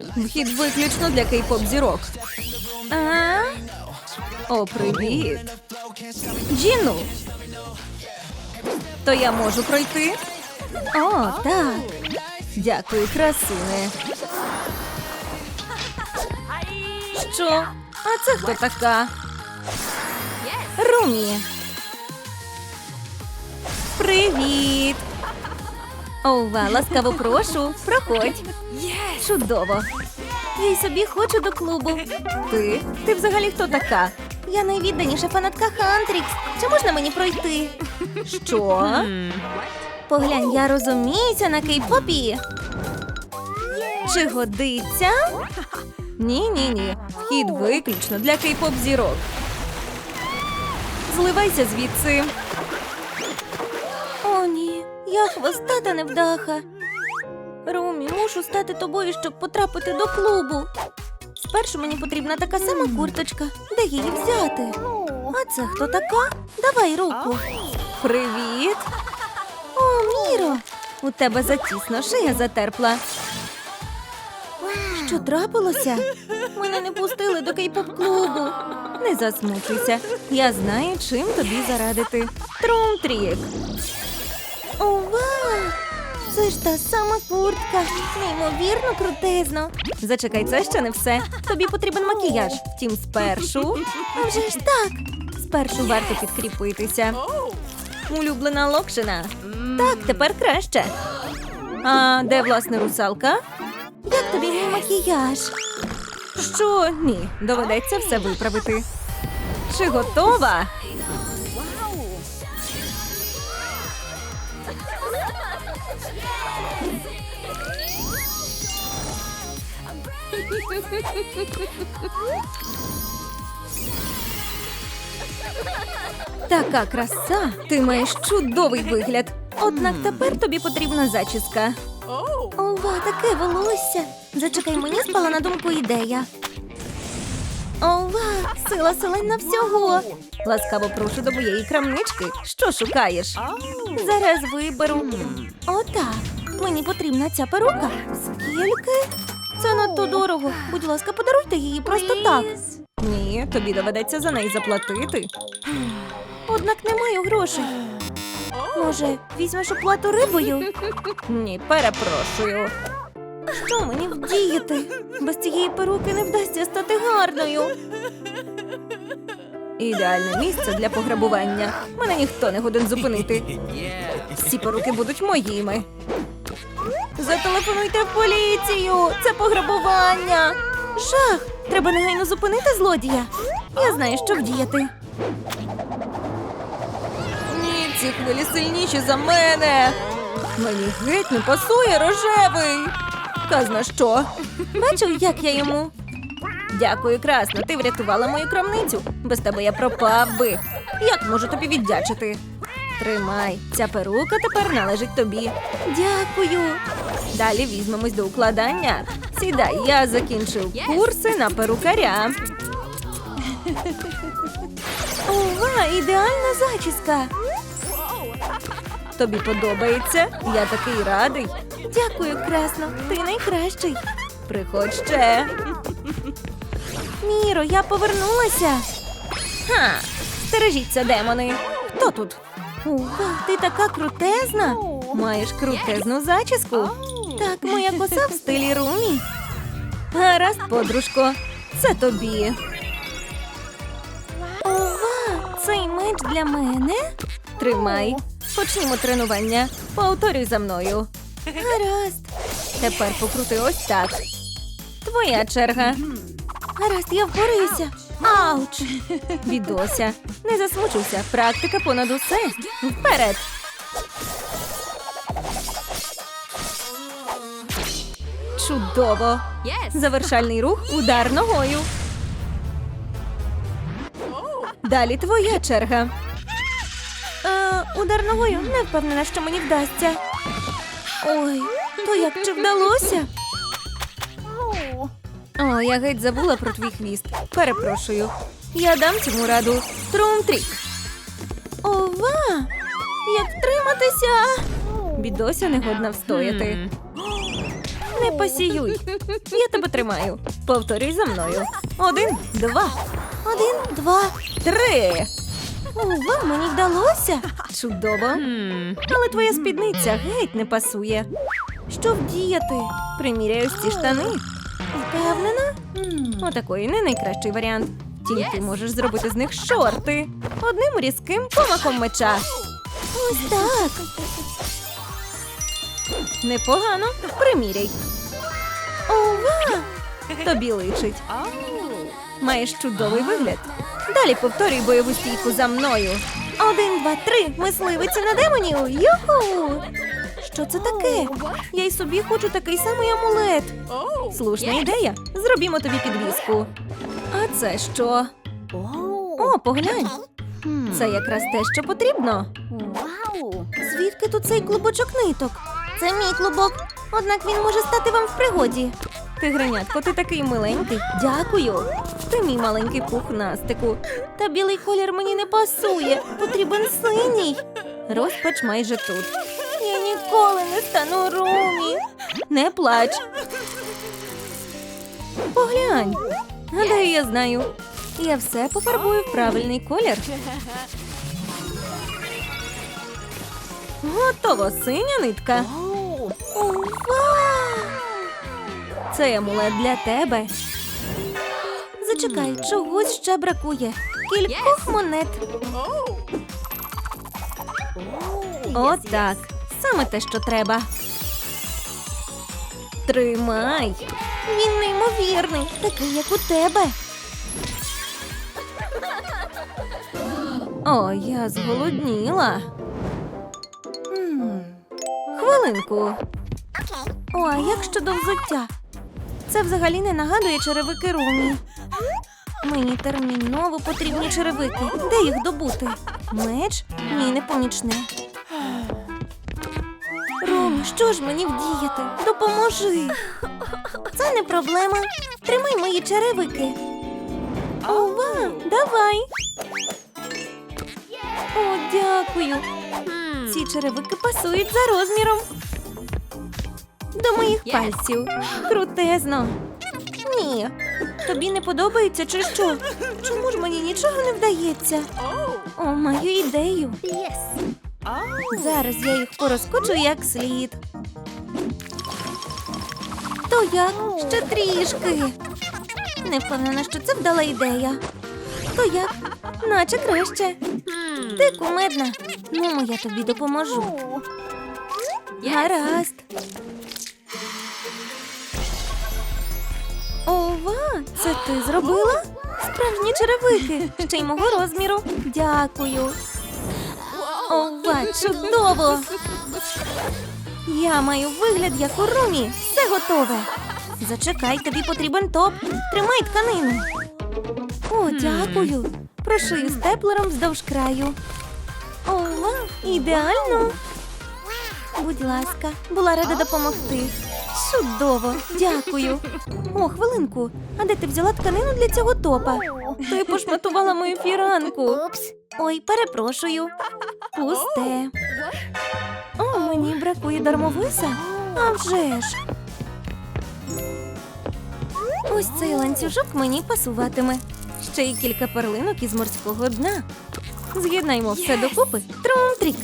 Вхід виключно для кей-поп зірок. А? О, привіт. Джіну. То я можу пройти? О, так. Дякую, красуне. Що? А це хто така? Румі. Привіт. Ова, ласкаво прошу. Проходь. Чудово. Я й собі хочу до клубу. Ти? Ти взагалі хто така? Я найвідданіша фанатка Хантрікс. Чи можна мені пройти? Що? Поглянь, я розуміюся на кей-попі. Чи годиться? Ні, ні, ні. Вхід виключно для кей-поп зірок. Зливайся звідси. Я хвостата невдаха. Румі, мушу стати тобою, щоб потрапити до клубу. Спершу мені потрібна така сама курточка. Де її взяти? А це хто така? Давай руку. Привіт. О, Міро. У тебе затісно, шия затерпла. Що трапилося? Мене не пустили до кей-поп-клубу. Не засмучуйся. Я знаю, чим тобі зарадити. Трум-трік. Це ж та сама куртка. Неймовірно крутезно. Зачекай, це ще не все. Тобі потрібен макіяж. Втім, спершу. А вже ж так. Спершу варто підкріпитися. Улюблена локшина. Так, тепер краще. А де власне русалка? Як тобі мій макіяж? Що? Ні, доведеться все виправити. Чи готова? Така краса! Ти маєш чудовий вигляд. Однак тепер тобі потрібна зачіска. Ова, таке волосся. Зачекай, мені спала на думку ідея. Ова, сила селена всього. Ласкаво прошу до моєї крамнички. Що шукаєш? Зараз виберу. Отак. Мені потрібна ця перука. Скільки? Це надто дорого. Будь ласка, подаруйте її просто так. Ні, тобі доведеться за неї заплатити. Однак не маю грошей. Може, візьмеш оплату рибою? Ні, перепрошую. Що мені вдіяти? Без цієї перуки не вдасться стати гарною. Ідеальне місце для пограбування. Мене ніхто не годен зупинити. Всі перуки будуть моїми. Зателефонуйте в поліцію! Це пограбування! Жах! Треба негайно зупинити злодія. Я знаю, що вдіяти. Ні, ці хвилі сильніші за мене. Мені геть не пасує рожевий. Казна що? Бачив, як я йому. Дякую, красно. Ти врятувала мою крамницю. Без тебе я пропав би. Як можу тобі віддячити? Тримай, ця перука тепер належить тобі. Дякую. Далі візьмемось до укладання. Сідай, я закінчив курси на перукаря. Ова, ідеальна зачіска. Тобі подобається? Я такий радий. Дякую, красно. Ти найкращий. Приходь ще. Міро, я повернулася. Ха, стережіться, демони. Хто тут? Ова, ти така крутезна. Маєш крутезну зачіску. Так, моя коса в стилі румі. Гаразд, подружко, це тобі. Ова, цей меч для мене? Тримай. Почнімо тренування. Повторюй за мною. Гаразд. Тепер покрути ось так. Твоя черга. Гаразд, я впораюся. Ауч! Відося. Не засмучуйся. Практика понад усе. Вперед. Чудово. Завершальний рух удар ногою. Далі твоя черга. Е, удар ногою не впевнена, що мені вдасться. Ой, то як чи вдалося? О, я геть забула про твій хвіст. Перепрошую. Я дам цьому раду. Трум-трік. Ова! Як втриматися? Бідося не годна встояти. Не пасіюй. Я тебе тримаю. Повторюй за мною. Один, два. Один, два, три. Ова, мені вдалося. Чудово. Але твоя спідниця геть не пасує. Що вдіяти? Приміряю ці штани. Впевнена? Отакої не найкращий варіант. Тільки можеш зробити з них шорти. Одним різким помахом меча. Ось так. Непогано. Приміряй. Ова! Тобі личить. Маєш чудовий вигляд. Далі повторюй бойову стійку за мною. Один, два, три. Мисливиця на демонів. Юху! Що це таке? Я й собі хочу такий самий амулет. Слушна ідея. Зробімо тобі підвіску. А це що? О, поглянь. Це якраз те, що потрібно. Звідки тут цей клубочок ниток? Це мій клубок, однак він може стати вам в пригоді. Тигренятко, ти такий миленький. Дякую. Ти мій маленький пухнастику. Та білий колір мені не пасує. Потрібен синій. Розпач майже тут. Я ніколи не стану румі. Не плач. Поглянь. Гадаю, я знаю. Я все пофарбую в правильний колір. Готово, синя нитка. Оу! Ова! Це амулет для тебе. Зачекай, чогось ще бракує. Кількох монет. От так. Саме те, що треба. Тримай. Він неймовірний, такий, як у тебе. О, я зголодніла. Хвилинку. О, а як щодо взуття? Це взагалі не нагадує черевики Румі. Мені терміново потрібні черевики. Де їх добути? Меч? Ні, не помічне. Що ж мені вдіяти? Допоможи. Це не проблема. Тримай мої черевики. Ова, давай. О, дякую. Ці черевики пасують за розміром. До моїх пальців. Крутезно. Ні. Тобі не подобається чи що? Чому ж мені нічого не вдається? О, маю ідею. Зараз я їх порозкочу як слід. То як? Ще трішки. Не впевнена, що це вдала ідея. То як? Наче краще. Ти кумедна. Ну, я тобі допоможу. Гаразд. Ова, це ти зробила? Справжні черевики, ще й мого розміру. Дякую. Ова, чудово! Я маю вигляд як у румі. Все готове. Зачекай, тобі потрібен топ. Тримай тканину. О, дякую. Прошию степлером вздовж краю. Ова, ідеально. Будь ласка, була рада допомогти. Чудово, дякую. О, хвилинку. А де ти взяла тканину для цього топа? Ти пошматувала мою фіранку. Ой, перепрошую. Пусте. О, мені бракує дармовиса. А вже ж. Ось цей ланцюжок мені пасуватиме. Ще й кілька перлинок із морського дна. З'єднаймо все докупи. Трум-трік.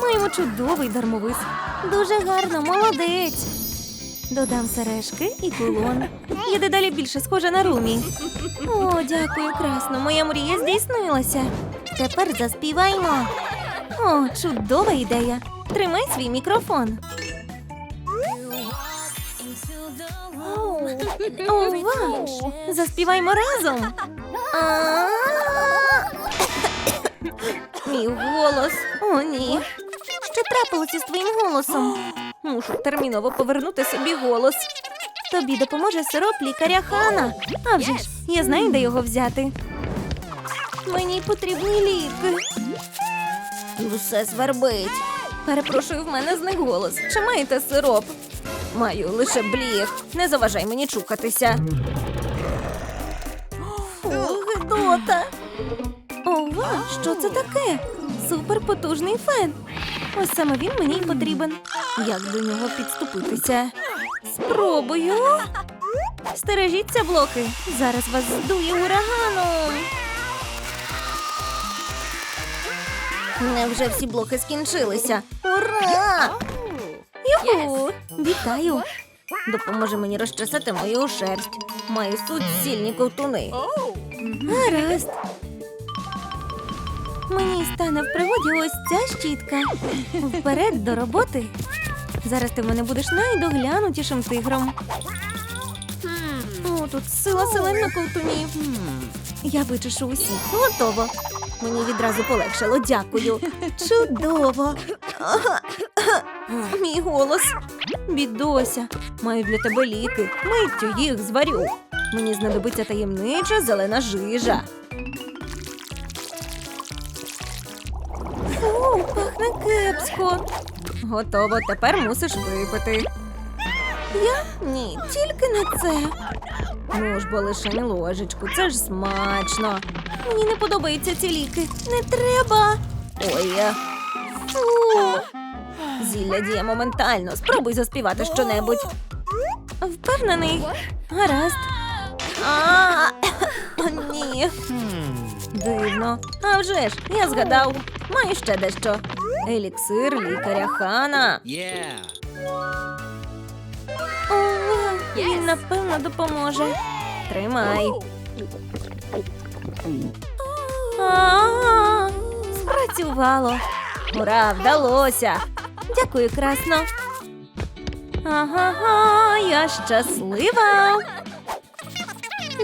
Маємо чудовий дармовис. Дуже гарно, молодець. Додам сережки і кулон. Я дедалі більше схожа на румі. О, дякую, красно. Моя мрія здійснилася. Тепер заспіваймо. О, чудова ідея. Тримай свій мікрофон. Ова! Заспіваймо разом. Мій голос. О, ні. Що трапилося з твоїм голосом? Мушу терміново повернути собі голос. Тобі допоможе сироп лікаря Хана. А вже ж, я знаю, де його взяти. Мені потрібні ліки. Усе свербить. Перепрошую, в мене зник голос. Чи маєте сироп? Маю лише бліг. Не заважай мені чукатися. Фу, гидота. Ова, що це таке? Суперпотужний фен. Ось саме він мені й потрібен. Як до нього підступитися? Спробую. Стережіться, блоки. Зараз вас здує ураганом. Невже всі блоки скінчилися? Ура! Юху! Вітаю! Допоможи мені розчесати мою шерсть. Маю суцільні ковтуни. Гаразд. Мені стане в пригоді ось ця щітка. Вперед до роботи. Зараз ти в мене будеш найдоглянутішим тигром. О, тут сила селена ковтунів. Я вичешу усі. Готово. Мені відразу полегшало, дякую. Чудово. Мій голос. Бідося, маю для тебе ліки. Миттю їх зварю. Мені знадобиться таємнича зелена жижа. Фу, пахне кепсько. Готово, тепер мусиш випити. Я? Ні, тільки не це. Ну ж бо лише ложечку, це ж смачно. Мені не подобаються ці ліки. Не треба. Ой. Фу. Зілля діє моментально. Спробуй заспівати щонебудь. Впевнений. Гаразд. А, ні. Дивно. А вже ж, я згадав. Маю ще дещо. Еліксир лікаря Хана. Yeah. Ова, він напевно допоможе. Тримай. А, Спрацювало. Ура, вдалося. Дякую, красно. Ага, я щаслива.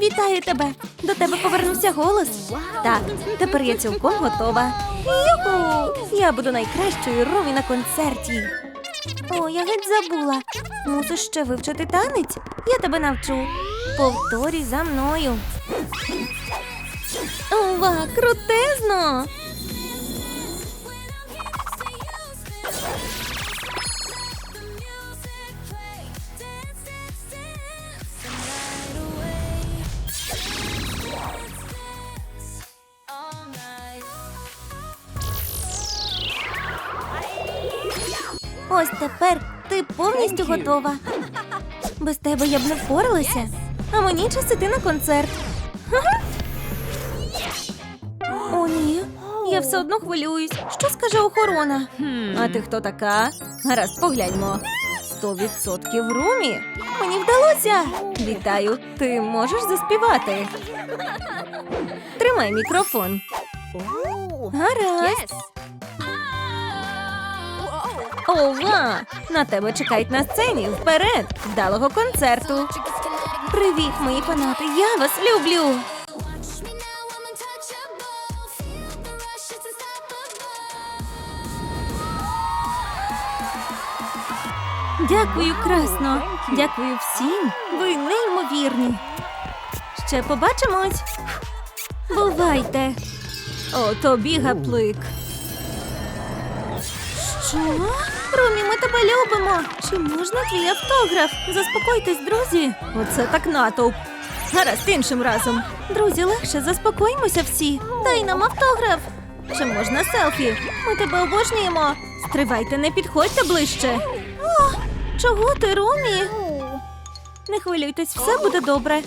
Вітаю тебе. До тебе повернувся голос. Так, тепер я цілком готова. Юху! Я буду найкращою рові на концерті. О, я геть забула. Мусиш ще вивчити танець. Я тебе навчу. Повторюй за мною. Ова, крутезно! Ось тепер ти повністю готова. Без тебе я б не впоралася. А мені час іти на концерт. О, ні. Я все одно хвилююсь. Що скаже охорона? А ти хто така? Гаразд, погляньмо. Сто відсотків румі. Мені вдалося. Вітаю. Ти можеш заспівати. Тримай мікрофон. Гаразд. Ова! На тебе чекають на сцені. Вперед! Вдалого концерту. Привіт, мої фанати! Я вас люблю! Дякую, красно. Дякую всім. Ви неймовірні. Ще побачимось. Бувайте. О, тобі гаплик. Що? Румі, ми тебе любимо. Чи можна твій автограф? Заспокойтесь, друзі. Оце так натовп. Гаразд іншим разом. Друзі, легше заспокоїмося всі. Дай нам автограф. Чи можна селфі? Ми тебе обожнюємо. Стривайте, не підходьте ближче. О, чого ти, Румі? Не хвилюйтесь, все буде добре.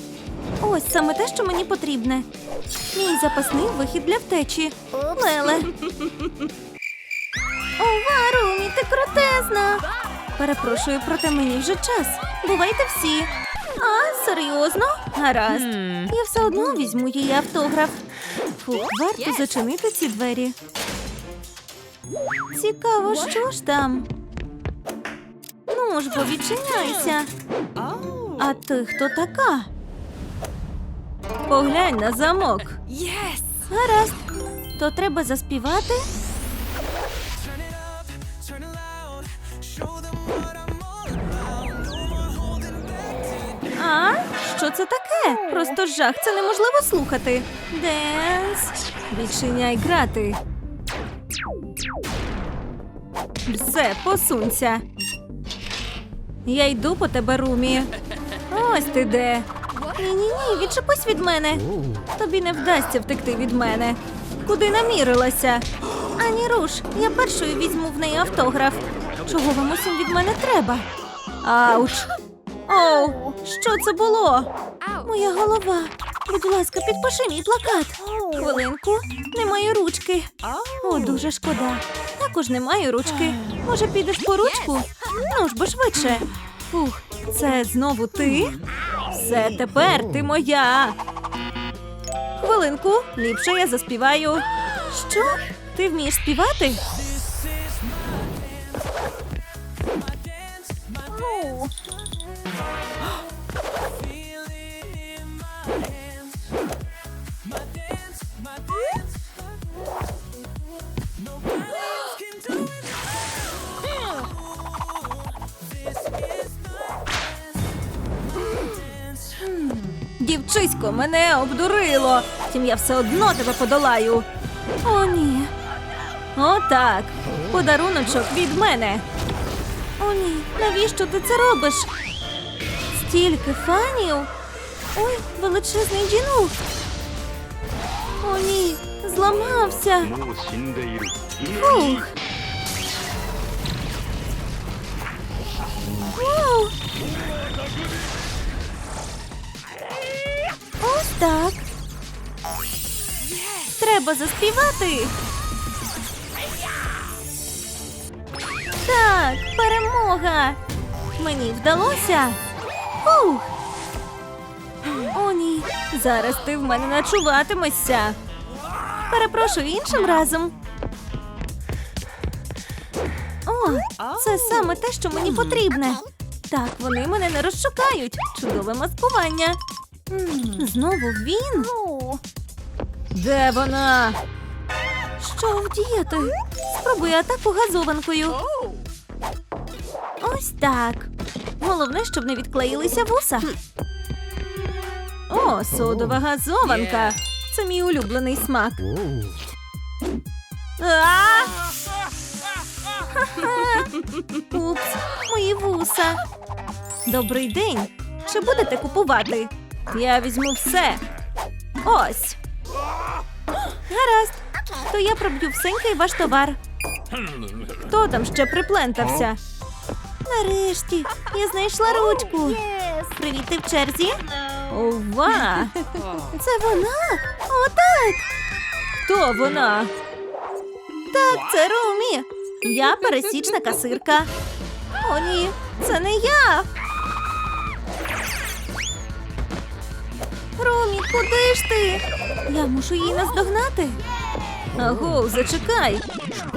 Ось саме те, що мені потрібне. Мій запасний вихід для втечі. Леле. Ова, Румі, ти крутезна. Перепрошую, проте мені вже час. Бувайте всі. А, серйозно? Гаразд. Я все одно візьму її автограф. Фу, варто зачинити ці двері. Цікаво, що ж там? Ну ж бо відчиняйся. А ти хто така? Поглянь на замок. Гаразд. То треба заспівати. А? Що це таке? Просто жах, це неможливо слухати. Денс. Відчиняй грати. Все, посунься. Я йду по тебе, Румі. Ось ти де. Ні, ні, ні, відчепись від мене. Тобі не вдасться втекти від мене. Куди намірилася? Ані руш, я першою візьму в неї автограф. Чого вам усім від мене треба? Ауч! Оу, що це було? Моя голова. Будь ласка, підпиши мій плакат. Хвилинку, немає ручки. О, дуже шкода. Також немає ручки. Може, підеш по ручку? Ну ж бо швидше. Фух, це знову ти? Все тепер ти моя. Хвилинку, ліпше я заспіваю. Що? Ти вмієш співати? Вовчисько мене обдурило. Втім, я все одно тебе подолаю. О, ні. Отак. Подаруночок від мене. О, ні. Навіщо ти це робиш? Стільки фанів. Ой, величезний джінук. О, ні. Зламався. Фух. Вау. Так. Треба заспівати. Так, перемога. Мені вдалося. Фух. О, ні. Зараз ти в мене начуватимешся. Перепрошую іншим разом. О, це саме те, що мені потрібне. Так, вони мене не розшукають. Чудове маскування. Знову він? Oh. Де вона? Що вдіяти? Спробуй атаку газованкою. Ось так. Головне, щоб не відклеїлися вуса. О, содова газованка. Це мій улюблений смак. А! Упс, мої вуса. Добрий день. Чи будете купувати? Я візьму все. Ось. Гаразд. То я проб'ю всенький ваш товар. Хто там ще приплентався? Нарешті, я знайшла ручку. Привіт, ти в черзі? Ова! Це вона? Отак! Хто вона? Так, це Румі. Я пересічна касирка. О, ні, це не я. Румі, куди ж ти? Я мушу її наздогнати. Аго, зачекай.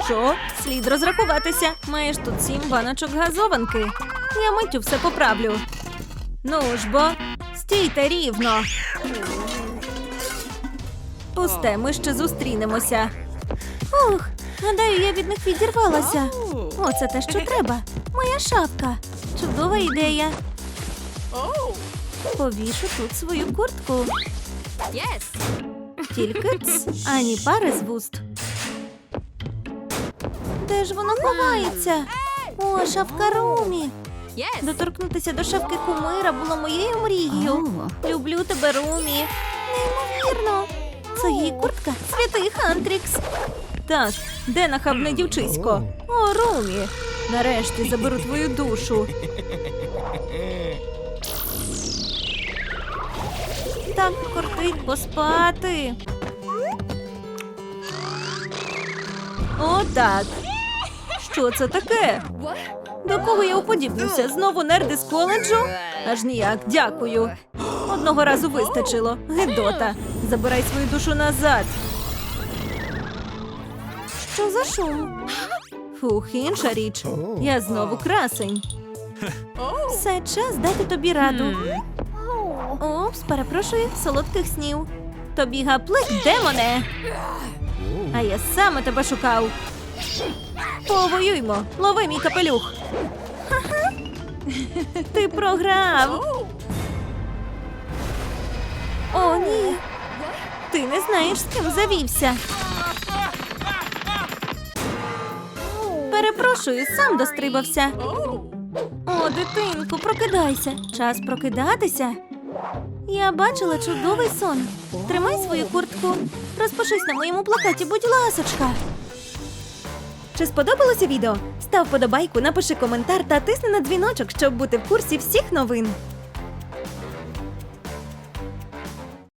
Що? Слід розрахуватися. Маєш тут сім баночок газованки. Я миттю все поправлю. Ну ж бо, стійте рівно. Пусте, ми ще зустрінемося. Ух, гадаю, я від них відірвалася. Оце те, що треба. Моя шапка. Чудова ідея. Повішу тут свою куртку. Yes. Тільки ц, ані пари з вуст. Де ж воно ховається? О, шапка Румі. Yes. Доторкнутися до шапки кумира було моєю мрією. Люблю тебе, Румі. Неймовірно. Це її куртка святий Хантрікс. Так, де нахабне дівчисько? О, Румі. Нарешті заберу твою душу. Так кортить поспати. Отак. Що це таке? До кого я уподібнюся? Знову нерди з коледжу? Аж ніяк, дякую. Одного разу вистачило. Гедота. Забирай свою душу назад. Що за шум? Фух, інша річ. Я знову красень. Все час дати тобі раду. Опс, перепрошую, солодких снів. Тобі гаплик, демоне. А я саме тебе шукав. Повоюймо, лови мій капелюх. Ти програв. О, ні. Ти не знаєш, з ким завівся. Перепрошую, сам дострибався. О, дитинку, прокидайся. Час прокидатися. Я бачила чудовий сон. Тримай свою куртку. Розпишись на моєму плакаті, будь ласочка. Чи сподобалося відео? Став подобайку, напиши коментар та тисни на дзвіночок, щоб бути в курсі всіх новин.